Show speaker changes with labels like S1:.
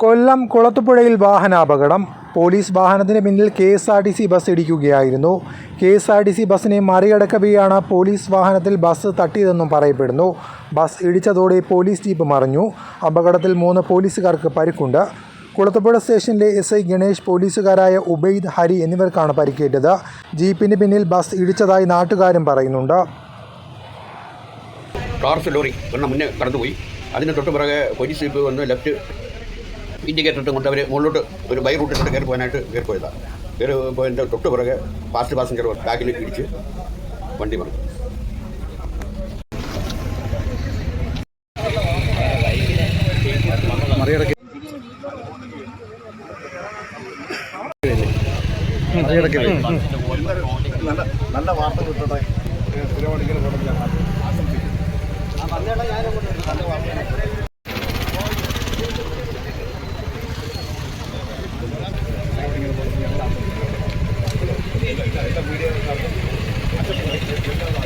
S1: കൊല്ലം കുളത്തുപുഴയിൽ വാഹനാപകടം. Police വാഹനത്തിന് പിന്നിൽ K S R T C bus ഇടിക്കുകയായിരുന്നു. K S R T C ബസ്സിനെ മറികടക്കവെയാണ് പോലീസ് വാഹനത്തിൽ ബസ് തട്ടിയതെന്നും പറയപ്പെടുന്നു. ബസ് ഇടിച്ചതോടെ പോലീസ് ജീപ്പ് മറിഞ്ഞു. അപകടത്തിൽ മൂന്ന് പോലീസുകാർക്ക് പരിക്കുണ്ട്. കുളത്തുപുഴ സ്റ്റേഷനിലെ എസ് ഐ ഗണേഷ് പോലീസുകാരായ ഉബൈദ് ഹരി എന്നിവർക്കാണ് പരിക്കേറ്റത്. ജീപ്പിന് പിന്നിൽ ബസ് ഇടിച്ചതായി നാട്ടുകാരും പറയുന്നുണ്ട്.
S2: കാർസ് ലോറി മുന്നേ കടന്നുപോയി. അതിന് തൊട്ട് പിറകെ പോലീസ് ജീപ്പ് വന്ന് ലെഫ്റ്റ് ഇൻഡിക്കേറ്റർ ഇട്ടും കൊണ്ട് അവർ മുകളിലോട്ട് ഒരു ബൈ റൂട്ട് റൂട്ടിലോട്ട് കയറി പോകാനായിട്ട് കയറി പോയതാണ് കയറി പോയതിന്റെ തൊട്ട് പുറകെ പാസ്റ്റ് പാസഞ്ചർ ബാക്കിൽ പിടിച്ച് വണ്ടി മറിഞ്ഞു. നല്ല നല്ല വാർത്ത കിട്ടട്ടെ തിരുവടിക്കൽ കൊടുക്കാൻ Thank you.